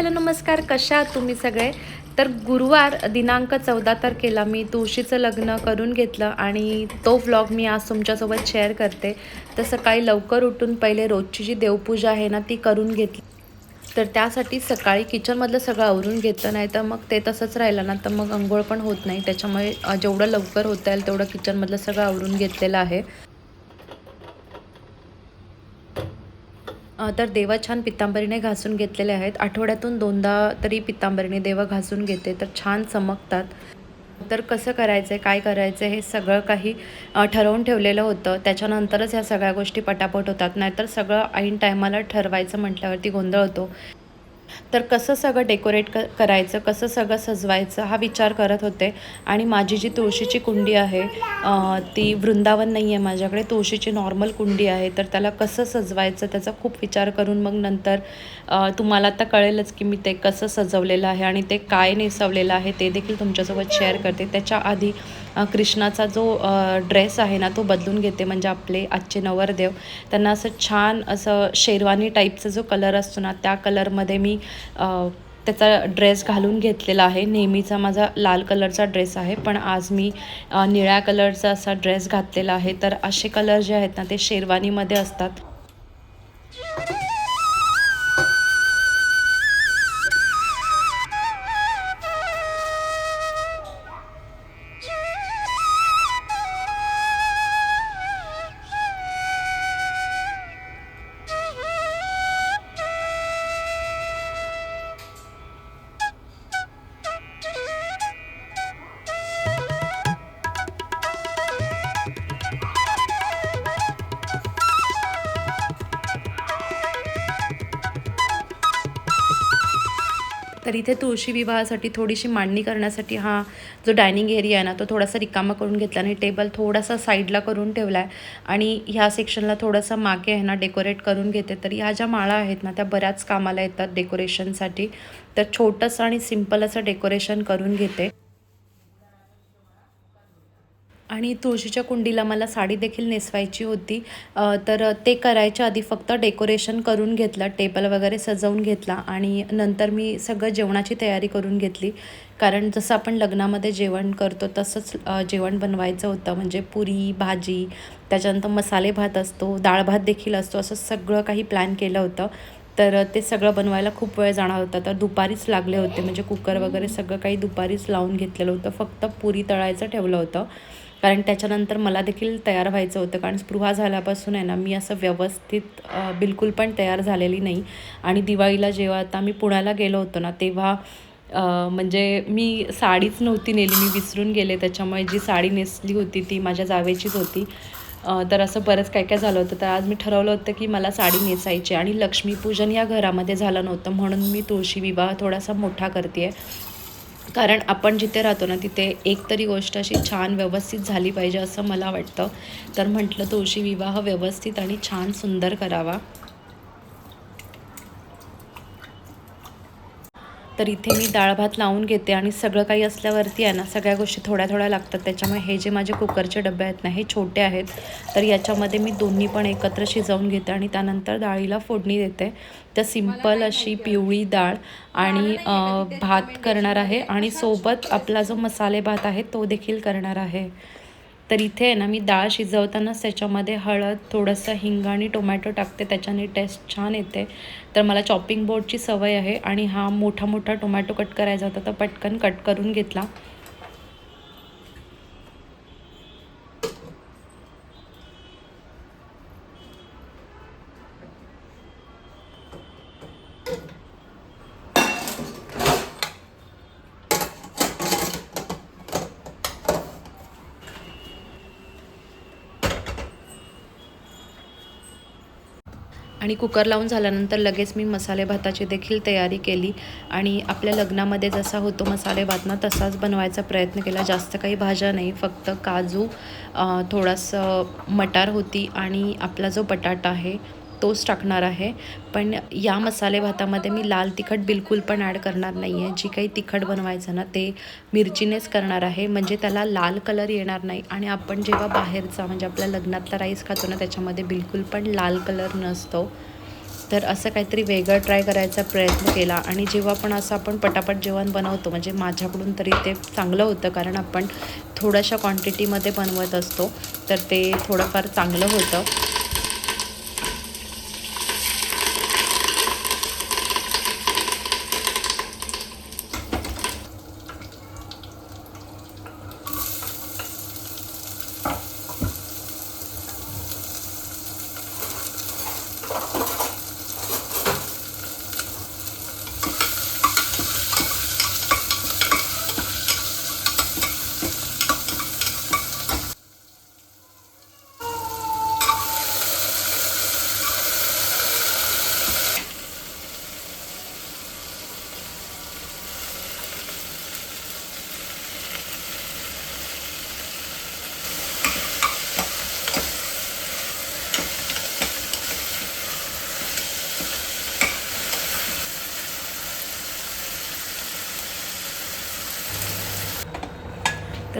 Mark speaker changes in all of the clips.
Speaker 1: Hello नमस्कार. कशा आहात तुम्ही सगळे? तर गुरुवार दिनांक चौदा तारखेला मी. तुळशीचं लग्न करून घेतलं आणि तो व्लॉग मी आज तुमच्यासोबत शेअर करते. तर सकाळी लवकर उठून पहिले रोजची जी देवपूजा आहे ना ती करून घेतली. तर त्यासाठी सकाळी किचनमधलं सगळं आवरून घेतलं. नाही तर मग ते तसंच राहिलं ना तर मग अंघोळ पण होत नाही. त्याच्यामुळे जेवढं लवकर होता येईल तेवढं किचनमधलं सगळं आवरून घेतलेलं आहे. तर देवा छान पितांबरीने घासून घेतलेले आहेत. आठवड्यातून दोनदा तरी पितांबरीने देवा घासून घेते तर छान चमकतात. तर कसं करायचं आहे काय करायचं हे सगळं काही ठरवून ठेवलेलं होतं. त्याच्यानंतरच ह्या सगळ्या गोष्टी पटापट होतात. नाहीतर सगळं ऐन टायमाला ठरवायचं म्हटल्यावरती गोंधळ होतो. तर कसं सगळं डेकोरेट क करायचं कसं सगळं सजवायचं हा विचार करत होते. आणि माझी जी तुळशीची कुंडी आहे ती वृंदावन नाही आहे माझ्याकडे तुळशीची नॉर्मल कुंडी आहे. तर त्याला कसं सजवायचं त्याचा खूप विचार करून मग नंतर तुम्हाला आता कळेलच की मी ते कसं सजवलेलं आहे आणि ते काय नेसवलेलं आहे ते देखील तुमच्यासोबत शेअर करते. त्याच्या आधी कृष्णाचा जो ड्रेस आहे ना तो बदलून घेते. म्हणजे आपले आजचे नवरदेव. त्यांना असं छान असं शेरवानी टाईपचा जो कलर असतो ना त्या कलरमध्ये मी त्याचा ड्रेस घालून घेतलेला आहे. नेहमीचा माझा लाल कलरचा ड्रेस आहे पण आज मी निळ्या कलरचा असा ड्रेस घातलेला आहे. तर असे कलर जे आहेत ना ते शेरवानीमध्ये असतात. तर इथे तुळशी विवाहासाठी थोडीशी मांडणी करण्यासाठी हा जो डायनिंग एरिया आहे ना तो थोडासा रिकामा करून घेतला आणि टेबल थोडासा साईडला करून ठेवला आहे आणि ह्या सेक्शनला थोडंसं मागे आहे ना डेकोरेट करून घेते. तर ह्या ज्या माळा आहेत ना त्या बऱ्याच कामाला येतात डेकोरेशनसाठी. तर छोटंसं आणि सिंपल असं डेकोरेशन करून घेते. आणि तुळशीच्या कुंडीला मला साडी देखील नेसवायची होती. तर ते करायच्या आधी फक्त डेकोरेशन करून घेतलं टेबल वगैरे सजवून घेतला आणि नंतर मी सगळं जेवणाची तयारी करून घेतली. कारण जसं आपण लग्नामध्ये जेवण करतो तसंच जेवण बनवायचं होतं. म्हणजे पुरी भाजी त्याच्यानंतर मसाले भात असतो डाळ भात देखील असतो असं सगळं काही प्लॅन केलं होतं. तर ते सगळं बनवायला खूप वेळ जाणार होता. तर दुपारीच लागले होते. म्हणजे कुकर वगैरे सगळं काही दुपारीच लावून घेतलेलं होतं. फक्त पुरी तळायचं ठेवलं होतं. कारण त्याच्यानंतर मला देखील तयार व्हायचं होतं. कारण स्पृहा झाल्यापासून आहे ना मी असं व्यवस्थित बिलकुल पण तयार झालेली नाही. आणि दिवाळीला जेव्हा आता मी पुण्याला गेलो होतो ना तेव्हा म्हणजे मी साडीच नव्हती नेली मी विसरून गेले. त्याच्यामुळे जी साडी नेसली होती ती माझ्या जावेचीच होती. तर असं बरंच काय काय झालं होतं. तर आज मी ठरवलं होतं की मला साडी नेसायची. आणि लक्ष्मीपूजन या घरामध्ये झालं नव्हतं. म्हणून मी तुळशी विवाह थोडासा मोठा करते आहे कारण आपण जिथे राहतो ना तिथे एक तरी गोष्ट अशी छान व्यवस्थित झाली पाहिजे असं मला वाटतं. तर म्हटलं तुळशी विवाह व्यवस्थित आणि छान सुंदर करावा. तर इथे मी डाळ भात लावून घेते आणि सगळं काही असल्यावरती आहे ना सगळ्या गोष्टी थोड्या थोड्या लागतात. त्याच्यामुळे हे जे माझे कुकरचे डबे आहेत ना हे छोटे आहेत. तर याच्यामध्ये मी दोन्ही पण एकत्र शिजवून घेते आणि त्यानंतर डाळीला फोडणी देते. तर सिंपल अशी पिवळी डाळ आणि भात करणार आहे आणि सोबत आपला जो मसाले भात आहे तो देखील करणार आहे. तर इथे आहे ना मी डाळ शिजवतानाच त्याच्यामध्ये हळद थोडंसं हिंग आणि टोमॅटो टाकते त्याच्याने टेस्ट छान येते. तर मला चॉपिंग बोर्डची सवय आहे आणि हा मोठा मोठा टोमॅटो कट करायचा होता तर पटकन कट करून घेतला. आणि कुकर लावून झाल्यानंतर लगेच मी मसाले भाताची देखील तयारी केली. आणि आपल्या लग्नामध्ये जसा होतो मसाले भात ना तसाच बनवायचा प्रयत्न केला. जास्त काही भाज्या नाही फक्त काजू थोडासा थोडंसं मटार होती आणि आपला जो बटाटा आहे तोच टाकणार आहे. पण या मसाले भातामध्ये मी लाल तिखट बिलकुल पण ॲड करणार नाही आहे जी काही तिखट बनवायचं ना ते मिरचीनेच करणार आहे. म्हणजे त्याला लाल कलर येणार नाही. आणि आपण जेव्हा बाहेरचा म्हणजे आपल्या लग्नातला राईस खातो ना त्याच्यामध्ये बिलकुल पण लाल कलर नसतो. तर असं काहीतरी वेगळं ट्राय करायचा प्रयत्न केला. आणि जेव्हा पण असं आपण पटापट जेवण बनवतो म्हणजे माझ्याकडून तरी ते चांगलं होतं. कारण आपण थोड्याशा क्वांटिटीमध्ये बनवत असतो. तर ते थोडंफार चांगलं होतं.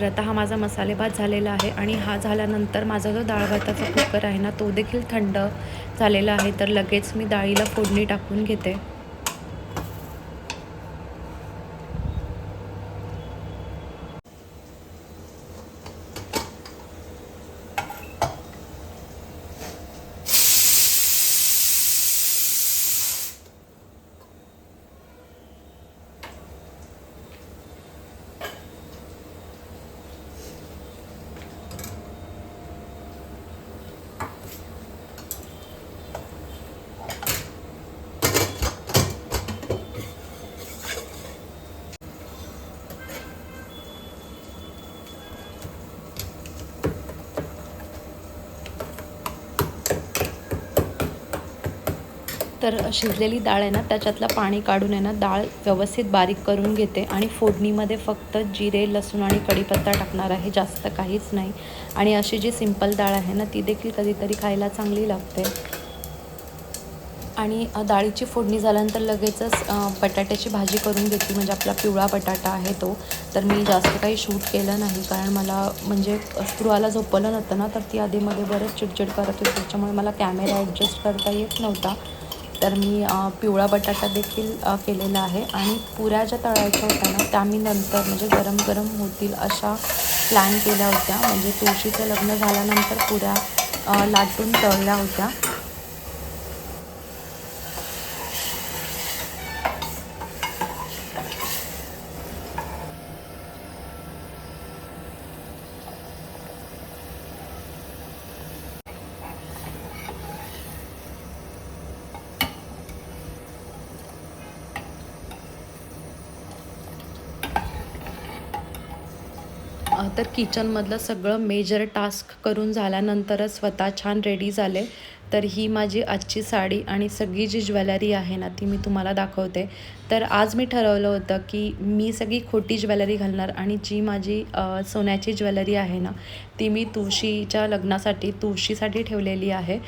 Speaker 1: तर आता हा माझा मसाले भात झालेला आहे आणि हा झाल्यानंतर माझा जो डाळ भाताचा कुकर आहे ना तो देखील थंड झालेला आहे. तर लगेच मी डाळीला फोडणी टाकून घेते. तर शिजलेली डाळ आहे ना त्याच्यातलं पाणी काढून आहे ना डाळ व्यवस्थित बारीक करून घेते आणि फोडणीमध्ये फक्त जिरे लसूण आणि कढीपत्ता टाकणार आहे जास्त काहीच नाही. आणि अशी जी सिंपल डाळ आहे ना ती देखील कधीतरी खायला चांगली लागते. आणि डाळीची फोडणी झाल्यानंतर लगेचच बटाट्याची भाजी करून घेतली म्हणजे आपला पिवळा बटाटा आहे तो. तर मी जास्त काही शूट केलं नाही कारण मला म्हणजे स्पृहाला झोपवलं नव्हतं ना तर ती आधीमध्ये बरंच चिडचिड करत होती त्याच्यामुळे मला कॅमेरा ॲडजस्ट करता येत नव्हता. तर मी पिवळा बटाटा देखील केलेला आहे. आणि पुऱ्या ज्या तळायच्या होत्या ना त्या मी नंतर म्हणजे गरम गरम होतील अशा प्लॅन केल्या होत्या. म्हणजे तुळशीचं लग्न झाल्यानंतर पुऱ्या लाटून तळल्या होत्या. तर किचनमधलं सगळं मेजर टास्क करून झाल्यानंतरच स्वतः छान रेडी झाले. तर ही माझी आजची साडी आणि सगळी जी ज्वेलरी आहे ना ती मी तुम्हाला दाखवते. तर आज मी ठरवलं होतं की मी सगळी खोटी ज्वेलरी घालणार आणि जी माझी सोन्याची ज्वेलरी आहे ना ती मी तुळशीच्या लग्नासाठी तुळशीसाठी ठेवलेली आहे.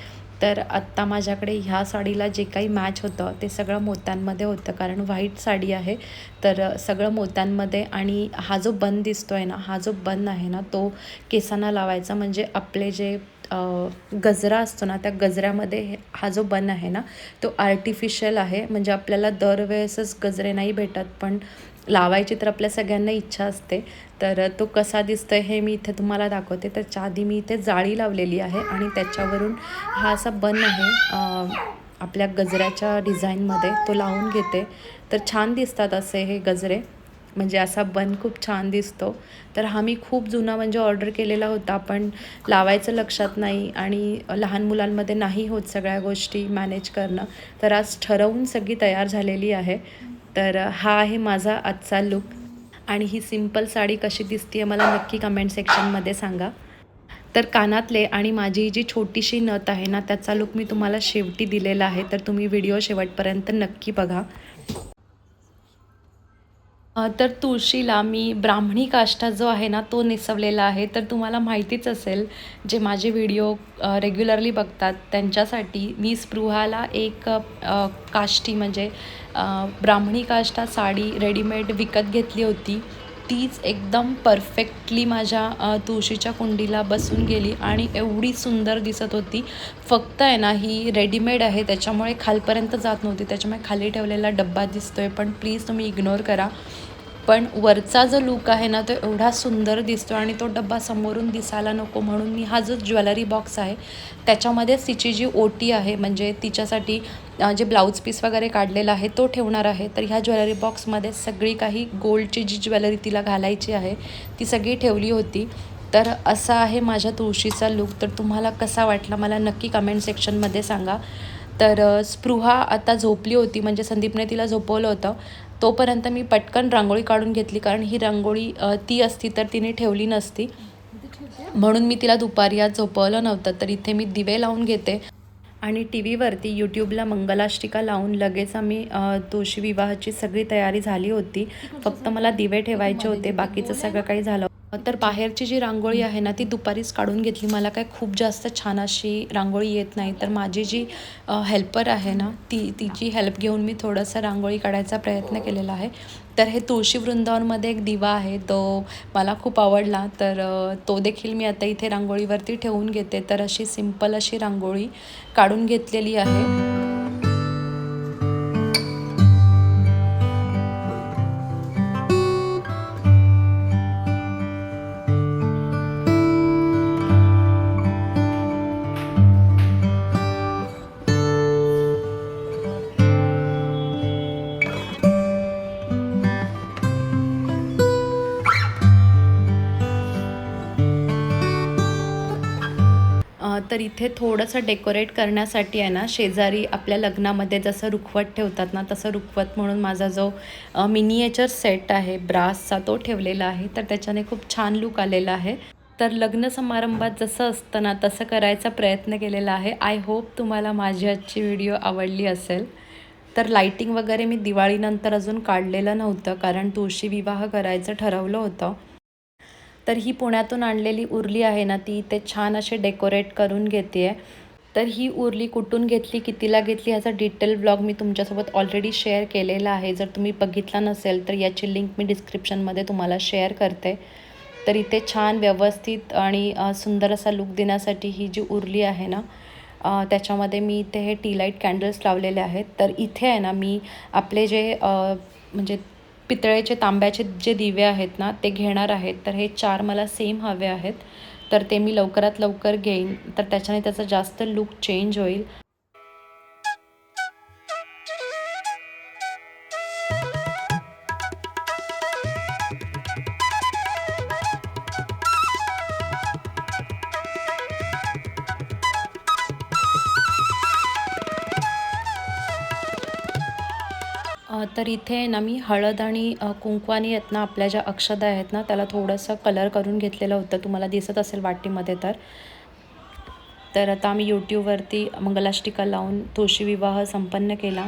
Speaker 1: तर आत्ता माझ्याकडे ह्या साडीला जे काही मॅच होतं ते सगळं मोत्यांमध्ये होतं. कारण व्हाईट साडी आहे. तर सगळं मोत्यांमध्ये आणि हा जो बन दिसतो आहे ना हा जो बन आहे ना तो केसांना लावायचा. म्हणजे आपले जे गजरा असतो ना त्या गजऱ्यामध्ये हे- हा जो बन आहे ना तो आर्टिफिशियल आहे. म्हणजे आपल्याला दरवेळेसच गजरे नाही भेटत पण लावायची तर आपल्या सगळ्यांना इच्छा असते. तर तो कसा दिसतोय हे मी इथे तुम्हाला दाखवते. त्याच्या आधी मी इथे जाळी लावलेली आहे आणि त्याच्यावरून हा असा बन आहे. आपल्या गजऱ्याच्या डिझाईनमध्ये तो लावून घेते. तर छान दिसतात असे हे गजरे. म्हणजे असा बन खूप छान दिसतो. तर हा मी खूप जुना म्हणजे ऑर्डर केलेला होता पण लावायचं लक्षात नाही आणि लहान मुलांमध्ये नाही होत सगळ्या गोष्टी मॅनेज करणं. तर आज ठरवून सगळी तयार झालेली आहे. तर हा आहे माझा आजचा लुक आणि ही सिंपल साडी कशी दिसते मला नक्की कमेंट सेक्शनमध्ये सांगा. तर कानातले आणि माझी जी छोटीशी नथ आहे ना त्याचा लुक मी तुम्हाला शेवटी दिलेला आहे. तर तुम्ही व्हिडिओ शेवटपर्यंत नक्की बघा. तर तुळशीला मी ब्राह्मणी काष्टा जो आहे ना तो नेसवलेला आहे. तर तुम्हाला माहितीच असेल जे माझे व्हिडिओ रेग्युलरली बघतात त्यांच्यासाठी मी स्पृहाला एक काष्टी म्हणजे ब्राह्मणी काष्टा साडी रेडीमेड विकत घेतली होती. तीच एकदम परफेक्टली माझ्या तुळशीच्या कुंडीला बसून गेली आणि एवढी सुंदर दिसत होती. फक्त आहे ना ही रेडीमेड आहे त्याच्यामुळे खालपर्यंत जात नव्हती. त्याच्यामुळे खाली ठेवलेला डब्बा दिसतोय पण प्लीज तुम्ही इग्नोर करा. पण वरचा जो लुक आहे ना तो एवढा सुंदर दिसतो आणि तो डब्बा समोरून दिसायला नको म्हणून मी हा जो ज्वेलरी बॉक्स आहे त्याच्यामध्येच तिची जी ओटी आहे म्हणजे तिच्यासाठी जे ब्लाऊज पीस वगैरे काढलेला आहे तो ठेवणार आहे. तर ह्या ज्वेलरी बॉक्समध्ये सगळी काही गोल्डची जी ज्वेलरी तिला घालायची आहे ती सगळी ठेवली होती. तर असा आहे माझ्या तुळशीचा लुक. तर तुम्हाला कसा वाटला मला नक्की कमेंट सेक्शनमध्ये सांगा. तर स्पृहा आता झोपली होती म्हणजे संदीपने तिला झोपवलं होतं. तोपर्यंत मी पटकन रांगोळी काढून घेतली कारण ही रांगोळी ती असती तर तिने ठेवली नसती. म्हणून मी तिला दुपारी आज झोपवलं नव्हतं. तर इथे मी दिवे लावून घेते. आणि टी व्हीवरती यूट्यूबला मंगलाष्टिका लावून लगेच आम्ही तुळशी विवाहाची सगळी तयारी झाली होती. फक्त मला दिवे ठेवायचे होते बाकीचं सगळं काही झालं तर बाहेरची जी रांगोळी आहे ना ती दुपारीच काढून घेतली. मला काय खूप जास्त छान अशी रांगोळी येत नाही. तर माझी जी हेल्पर आहे ना ती तिची हेल्प घेऊन मी थोडंसं रांगोळी काढायचा प्रयत्न केलेला आहे. तर हे तुळशी वृंदावनमध्ये एक दिवा आहे. तो मला खूप आवडला. तर तो देखील मी आता इथे रांगोळीवरती ठेवून घेते. तर अशी सिंपल अशी रांगोळी काढून घेतलेली आहे. तर इथे थोडंसं डेकोरेट करण्यासाठी आहे ना शेजारी आपल्या लग्नामध्ये जसं रुखवत ठेवतात ना तसं रुखवत म्हणून माझा जो मिनिएचर सेट आहे ब्रासचा तो ठेवलेला आहे. तर त्याच्याने खूप छान लूक आलेला आहे. तर लग्न समारंभात जसं असतं ना तसं करायचा प्रयत्न केलेला आहे. आय होप तुम्हाला माझी आजची व्हिडिओ आवडली असेल. तर लाईटिंग वगैरे मी दिवाळीनंतर अजून काढलेलं नव्हतं कारण तुळशी विवाह करायचं ठरवलं होतं. तर ही पुण्यातून आणलेली उरली आहे ना ती इथे छान असे डेकोरेट करून घेते आहे तर ही उरली कुठून घेतली कितीला घेतली ह्याचा डिटेल ब्लॉग मी तुमच्यासोबत ऑलरेडी शेअर केलेला आहे. जर तुम्ही बघितला नसेल तर याची लिंक मी डिस्क्रिप्शनमध्ये तुम्हाला शेअर करते. तर इथे छान व्यवस्थित आणि सुंदर असा लुक देण्यासाठी ही जी उरली आहे ना त्याच्यामध्ये मी इथे हे टी लाइट कॅन्डल्स लावलेले आहेत. तर इथे आहे ना मी आपले जे म्हणजे पितळेचे तांब्याचे जे दिवे आहेत ना ते घेणार आहेत. तर हे चार मला सेम हवे आहेत. तर ते मी लवकरात लवकर घेईन. तर त्याच्याने त्याचा जास्त लुक चेंज होईल. तर इथे ना मी हळद आणि कुंकवानी आहेत ना आपल्या ज्या अक्षदा आहेत ना त्याला थोडंसं कलर करून घेतलेलं होतं. तुम्हाला दिसत असेल वाटीमध्ये तर. तर आता आम्ही यूट्यूबवरती मंगलाष्टिका लावून तुळशी विवाह संपन्न केला.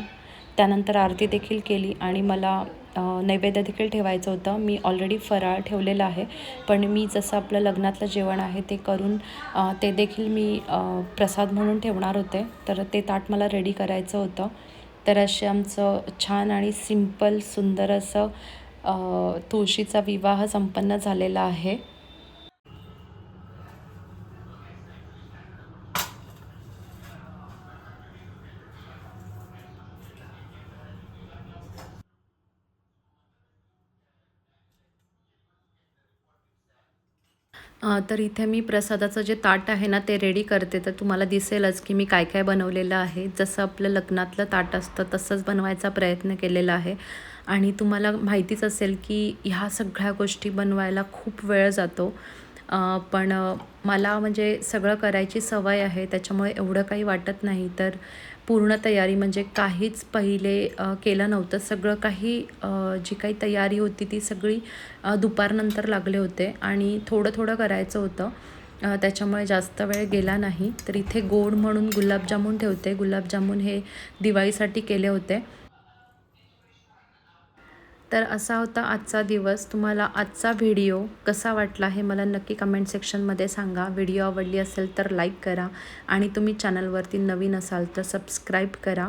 Speaker 1: त्यानंतर आरती देखील केली आणि मला नैवेद्य देखील ठेवायचं होतं. मी ऑलरेडी फराळ ठेवलेला आहे. पण मी जसं आपलं लग्नातलं जेवण आहे ते करून ते देखील मी प्रसाद म्हणून ठेवणार होते. तर ते ताट मला रेडी करायचं होतं. तर असे आमचं छान आणि सिंपल सुंदर असं तुळशीचा विवाह संपन्न झालेला आहे. तर इथे मी प्रसादाचं जे ताट आहे ना ते रेडी करते. तर तुम्हाला दिसेलच की मी काय काय बनवलेलं आहे. जसं आपलं लग्नातलं ताट असतं तसंच बनवायचा प्रयत्न केलेला आहे. आणि तुम्हाला माहितीच असेल की ह्या सगळ्या गोष्टी बनवायला खूप वेळ जातो. पण मला म्हणजे सगळं करायची सवय आहे. त्याच्यामुळे एवढं काही वाटत नाही. तर पूर्ण तयारी म्हणजे काहीच पहिले केलं नव्हतं. सगळं काही जी काही तयारी होती ती सगळी दुपारनंतर लागले होते आणि थोडं थोडं करायचं होतं. त्याच्यामुळे जास्त वेळ गेला नाही. तर इथे गोड म्हणून गुलाबजामून ठेवते. गुलाबजामून हे दिवाळीसाठी केले होते. तर असा होता आजचा दिवस. तुम्हाला आजचा व्हिडिओ कसा वाटला हे मला नक्की कमेंट सेक्शनमध्ये सांगा. व्हिडिओ आवडली असेल तर लाईक करा आणि तुम्ही चॅनलवरती नवीन असाल तर सबस्क्राईब करा.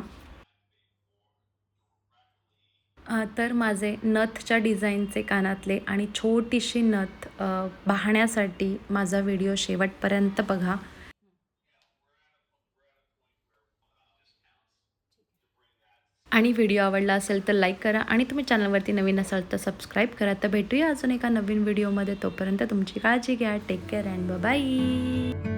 Speaker 1: तर माझे नथच्या डिझाईनचे कानातले आणि छोटीशी नथ पाहण्यासाठी माझा व्हिडिओ शेवटपर्यंत बघा. आणि व्हिडिओ आवडला असेल तर लाईक करा आणि तुम्ही चॅनलवरती नवीन असाल तर सबस्क्राईब करा. तर भेटूया अजून एका नवीन व्हिडिओमध्ये तोपर्यंत तुमची काळजी घ्या. Take care and bye